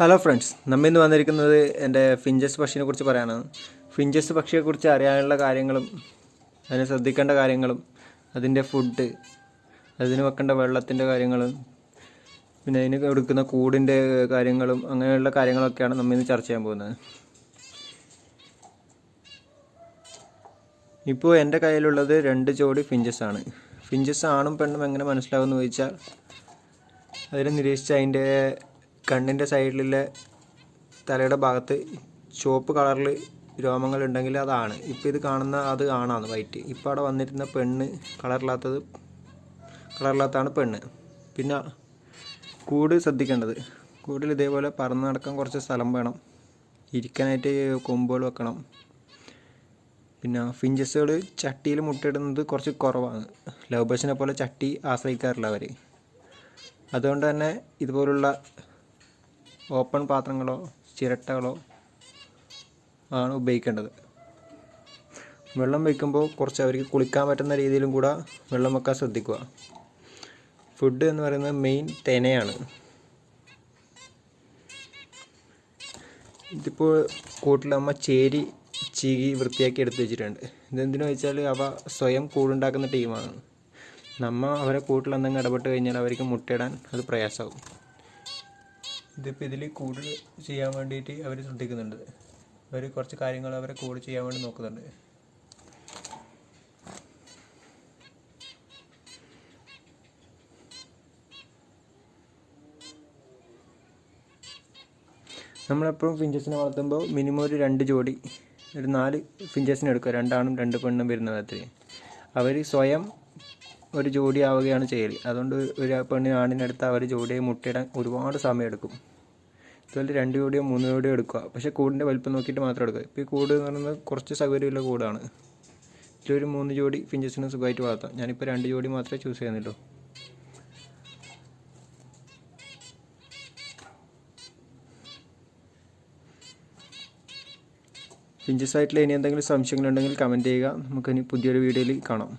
Hello friends നമ്മൾ ഇന്ന് വന്നിരിക്കുന്നത് എന്റെ ഫിഞ്ചസ് പക്ഷിനെ കുറിച്ച് പറയാനാണ്. ഫിഞ്ചസ് പക്ഷിയെക്കുറിച്ച് അറിയാനുള്ള കാര്യങ്ങളും അതിനെ ശ്രദ്ധിക്കേണ്ട കാര്യങ്ങളും അതിന്റെ ഫുഡ് അതിന് വെക്കേണ്ട വെള്ളത്തിന്റെ കാര്യങ്ങളും പിന്നെ അതിന് എടുക്കുന്ന കൂടിന്റെ കാര്യങ്ങളും അങ്ങനെയുള്ള കാര്യങ്ങളൊക്കെയാണ് നമ്മൾ ഇന്ന് ചർച്ച ചെയ്യാൻ പോകുന്നത്. ഇപ്പോൾ എന്റെ കയ്യിലുള്ളത് രണ്ട് ജോഡി ഫിഞ്ചസ് ആണ്. ഫിഞ്ചസ് ആണും പെണ്ണും എങ്ങനെ മനസ്സിലാവുമെന്ന് ചോദിച്ചാൽ അതിനെ നിരീക്ഷിച്ച് അതിന്റെ കണ്ണിന്റെ സൈഡിലെ തലയുടെ ഭാഗത്ത് ചുവപ്പ് കളറിൽ രോമങ്ങൾ ഉണ്ടെങ്കിൽ അതാണ്. ഇപ്പോൾ ഇത് കാണുന്ന അത് ആണാണ് വൈറ്റ്. ഇപ്പോൾ അവിടെ വന്നിരുന്ന പെണ്ണ് കളറില്ലാത്തത് കളറില്ലാത്തതാണ് പെണ്ണ്. പിന്നെ കൂട് ശ്രദ്ധിക്കേണ്ടത്. കൂടിൽ ഇതേപോലെ പറന്ന് നടക്കാൻ കുറച്ച് സ്ഥലം വേണം. ഇരിക്കാനായിട്ട് കൊമ്പുകൾ വെക്കണം. പിന്നെ ഫിഞ്ചസുകൾ ചട്ടിയിൽ മുട്ടയിടുന്നത് കുറച്ച് കുറവാണ്. ലവ് ബേഴ്സിനെ പോലെ ചട്ടി ആശ്രയിക്കാറില്ല അവർ. അതുകൊണ്ട് തന്നെ ഇതുപോലുള്ള ഓപ്പൺ പാത്രങ്ങളോ ചിരട്ടകളോ ആണ് ഉപയോഗിക്കേണ്ടത്. വെള്ളം വയ്ക്കുമ്പോൾ കുറച്ച് അവർക്ക് കുളിക്കാൻ പറ്റുന്ന രീതിയിലും കൂടെ വെള്ളം വെക്കാൻ ശ്രദ്ധിക്കുക. ഫുഡ് എന്ന് പറയുന്നത് മെയിൻ തെനയാണ്. ഇതിപ്പോൾ കൂട്ടിലമ്മ ചേരി ചീകി വൃത്തിയാക്കി എടുത്തു വെച്ചിട്ടുണ്ട്. ഇതെന്തിനു വെച്ചാൽ അവ സ്വയം കൂടുണ്ടാക്കുന്ന ടീമാണ് നമ്മ അവരെ കൂട്ടിൽ എന്തെങ്കിലും ഇടപെട്ട് കഴിഞ്ഞാൽ അവർക്ക് മുട്ടയിടാൻ അത് പ്രയാസമാവും ഇതിപ്പോൾ ഇതിൽ കൂടുതൽ ചെയ്യാൻ വേണ്ടിയിട്ട് അവർ ശ്രദ്ധിക്കുന്നുണ്ട്. അവർ കുറച്ച് കാര്യങ്ങൾ അവരെ കൂടുതൽ ചെയ്യാൻ വേണ്ടി നോക്കുന്നുണ്ട്. നമ്മളെപ്പോഴും ഫിഞ്ചസിനെ വളർത്തുമ്പോൾ മിനിമം ഒരു രണ്ട് ജോഡി ഒരു നാല് ഫിഞ്ചസിനെ എടുക്കുക. രണ്ടാണും രണ്ട് പെണ്ണും വരുന്ന വിധത്തിൽ അവർ സ്വയം ഒരു ജോഡി ആവുകയാണ് ചെയ്യൽ അതുകൊണ്ട് ഒരു പെണ്ണിന് ആണിനടുത്ത് അവർ ജോഡിയെ മുട്ടയിടാൻ ഒരുപാട് സമയം ഇതുപോലെ രണ്ട് കോടിയോ മൂന്ന് കോടിയോ എടുക്കുക. പക്ഷേ കൂടിന്റെ വലിപ്പം നോക്കിയിട്ട് മാത്രം എടുക്കുക. ഇപ്പോൾ ഈ കൂട് എന്ന് പറയുന്നത് കുറച്ച് സൗകര്യമുള്ള കൂടാണ്. ഇതിലൊരു മൂന്ന് ജോഡി ഫിഞ്ചസിന് സുഖമായിട്ട് വളർത്താം. ഞാനിപ്പോൾ രണ്ട് ജോഡി മാത്രമേ ചൂസ് ചെയ്യുന്നുള്ളൂ. ഫിഞ്ചസ് ആയിട്ടുള്ള ഇനി എന്തെങ്കിലും സംശയങ്ങളുണ്ടെങ്കിൽ കമന്റ് ചെയ്യുക. നമുക്കിനി പുതിയൊരു വീഡിയോയിൽ കാണാം.